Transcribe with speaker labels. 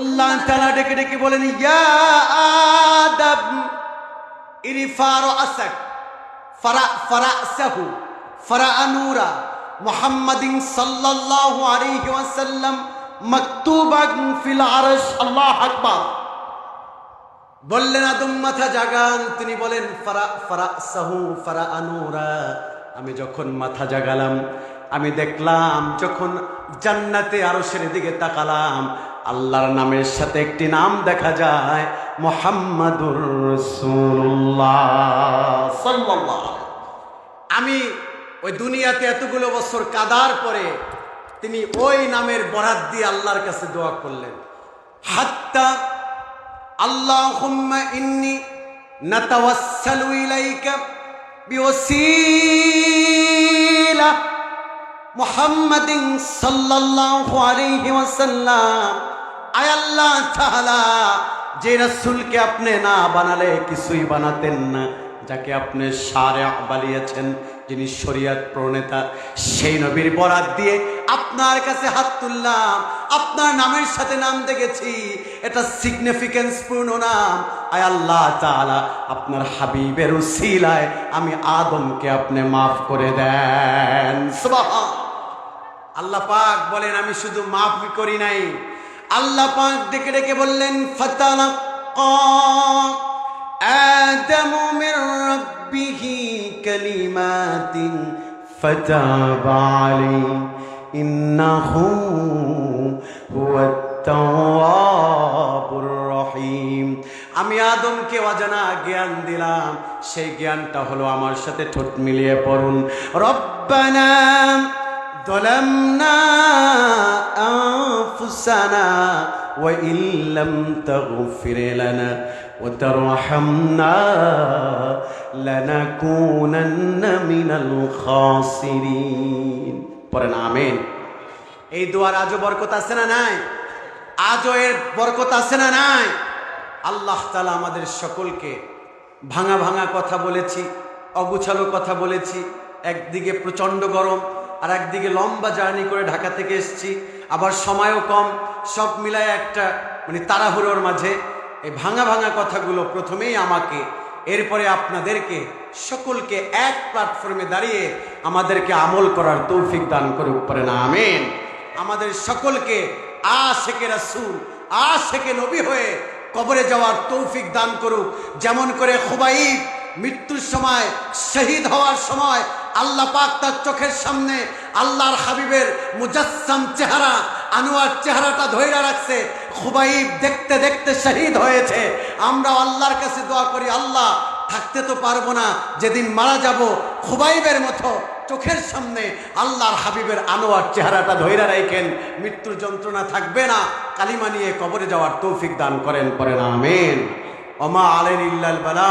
Speaker 1: আল্লাহ তালা ডেকে ডেকে বলেন ইরিফার সাহু সাল্লাল্লাহু ওয়াসাল্লাম আল্লাহ বললেন, আদম মাথা জাগান। তিনি বলেন সাহু ফারা আনুরা আমি যখন মাথা জাগালাম, আমি দেখলাম, যখন জান্নাতে আরও দিকে তাকালাম আল্লাহর নামের সাথে একটি নাম দেখা যায় মোহাম্মদুর আমি ওই দুনিয়াতে এতগুলো বছর কাদার পরে তিনি ওই নামের বরাদ দিয়ে আল্লাহর কাছে দোয়া করলেন। হাত্তা আল্লাহুম্মা ইন্নি নাতাওয়াসসালু মুহাম্মাদিন সাল্লাল্লাহু আলাইহি ওয়াসাল্লাম, আয় আল্লাহ তাআলা, যে রাসূলকে আপনি না বানালে কিছুই বানাতেন না। যাকে আপনি সারে বানিয়েছেন, যিনি শরিয়াত প্রণেতা, সেই নবীর বরাত দিয়ে আপনার কাছে হাত তুললাম, আপনার নামের সাথে নাম দেখেছি। এটা সিগনিফিকেন্স পূর্ণ নাম। আয় আল্লাহ তাআলা, আপনার হাবিবের উসিলায় আমি আদমকে আপনি মাফ করে দেন। সুবহান। আল্লাহ পাক বলেন, আমি শুধু মাফ করি নাই। আল্লাহ পাক ডেকে ডেকে বললেন আমি আদমকে অজানা জ্ঞান দিলাম। সেই জ্ঞানটা হলো আমার সাথে ঠোঁট মিলিয়ে পড়ুন। রব্বানা ظلمنا أنفسنا وإن لم تغفر لنا وترحمنا لنكونن من الخاسرين পড়েন আমেন এই দোয়ার আজও বরকত আছে না নাই আজও এর বরকত আছে না নাই আল্লাহ তালা আমাদের সকলকে ভাঙা ভাঙা কথা বলেছি অগুছালো কথা বলেছি একদিকে প্রচণ্ড গরম আর একদিকে লম্বা জার্নি করে ঢাকা থেকে এসেছি, আবার সময়ও কম, সব মিলায় একটা মানে তাড়াহুড়োর মাঝে এই ভাঙা ভাঙা কথাগুলো প্রথমেই আমাকে, এরপরে আপনাদেরকে, সকলকে এক প্ল্যাটফর্মে দাঁড়িয়ে আমাদেরকে আমল করার তৌফিক দান করুক, পারে না, আমেন। আমাদের সকলকে আ শেখে রাসুল আ শেখে নবী হয়ে কবরে যাওয়ার তৌফিক দান করুক, যেমন করে খুবাই মৃত্যুর সময়, শহীদ হওয়ার সময় আল্লাহ পাক তার চোখের সামনে আল্লাহর হাবিবের মুজাসসাম চেহারা, আনোয়ার চেহারাটা ধৈর্য রাখছে। খুবাইব দেখতে দেখতে শহীদ হয়েছে। আমরা আল্লাহর কাছে দোয়া করি, আল্লাহ, থাকতে তো পারব না, যেদিন মারা যাব, খুবাইবের মতো চোখের সামনে আল্লাহর হাবিবের আনোয়ার চেহারাটা ধৈর্য রাখেন মৃত্যুর যন্ত্রণা থাকবে না, কালিমা নিয়ে কবরে যাওয়ার তৌফিক দান করেন করেন আমেন। ওমা আলেন ইল্লাল বালা।